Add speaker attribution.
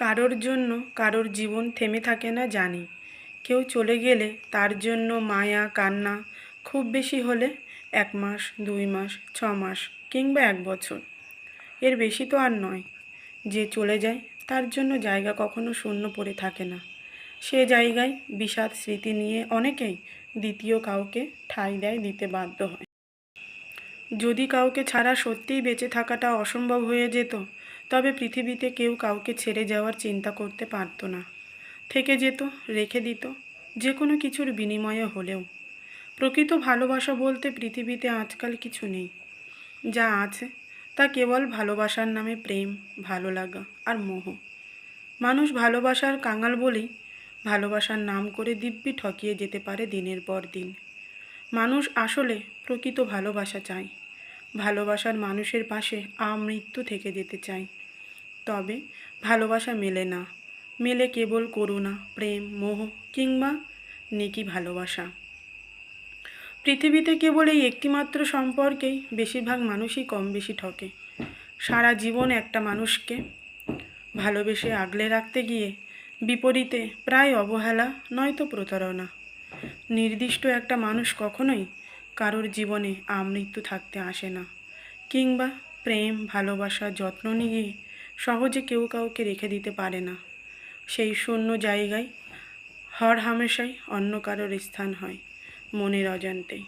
Speaker 1: কারোর জন্য কারোর জীবন থেমে থাকে না জানি। কেউ চলে গেলে তার জন্য মায়া, কান্না খুব বেশি হলে এক মাস, দুই মাস, ছ মাস কিংবা এক বছর। এর বেশি তো আর নয়। যে চলে যায় তার জন্য জায়গা কখনো শূন্য পড়ে থাকে না। সে জায়গায় বিষাদ স্মৃতি নিয়ে অনেকেই দ্বিতীয় কাউকে ঠাঁই দেয়, দিতে বাধ্য হয়। যদি কাউকে ছাড়া সত্যিই বেঁচে থাকাটা অসম্ভব হয়ে যেত, তবে পৃথিবীতে কেউ কাউকে ছেড়ে যাওয়ার চিন্তা করতে পারতো না। থেকে যেত, রেখে দিত যে কোনো কিছুর বিনিময়ে হলেও। প্রকৃত ভালোবাসা বলতে পৃথিবীতে আজকাল কিছু নেই। যা আছে, তা কেবল ভালোবাসার নামে প্রেম ভালো লাগা আর মোহ। মানুষ ভালোবাসার কাঙাল বলেই ভালোবাসার নাম করে দিব্যি ঠকিয়ে যেতে পারে দিনের পর দিন। মানুষ আসলে প্রকৃত ভালোবাসা চায়। ভালোবাসার মানুষের পাশে আমৃত্যু থেকে যেতে চাই। তবে ভালোবাসা মেলে না। মেলে কেবল করুণা, প্রেম, মোহ কিংবা নেকি ভালোবাসা। পৃথিবীতে কেবল এই একটিমাত্র সম্পর্কেই বেশিরভাগ মানুষই কম বেশি ঠকে। সারা জীবন একটা মানুষকে ভালোবেসে আগলে রাখতে গিয়ে বিপরীতে প্রায় অবহেলা, নয়তো প্রতারণা। নির্দিষ্ট একটা মানুষ কখনোই কারোর জীবনে আমৃত্যু থাকতে আসে না। কিংবা প্রেম, ভালোবাসা, যত্ন নিয়ে সহজে কেউ কাউকে রেখে দিতে পারে না। সেই শূন্য জায়গায় হর হামেশাই অন্য কারোর স্থান হয়, মনের অজান্তেই।